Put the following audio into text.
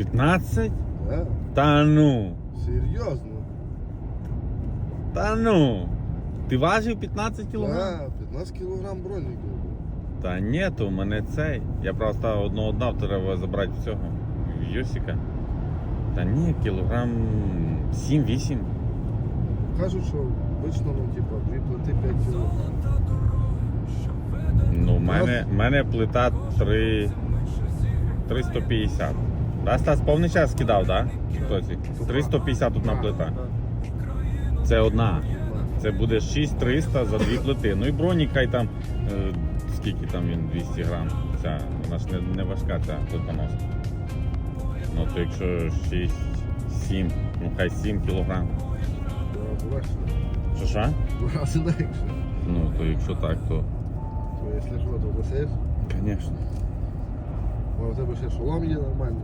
15? Да? Та ну. Серйозно. Та ну. Ти важив 15 кілограм? Да, 15 кілограм броніку. Та ні, то в мене цей. Я просто одного дав, треба забрати в цього. Йосика. Та ні, кілограм 7-8. Кажуть, що вично, ну, типа, дві плити 5 кілограм. Ну, в мене, в мене плита 3... 350. Да, Стас, повний час скидав, так? Да? Хтось? 350 одна плита. Це одна. Це буде 6300 за дві плити. Ну і бронік хай там, е, скільки там він, 200 грам. Ця, вона ж не, не важка ця плитоноска. Ну то якщо 6, 7, ну хай 7 кілограм. Що що? Легше. Ну то якщо так, то То якщо що, то досиш. звісно. А у тебе ще шолом є нормальний.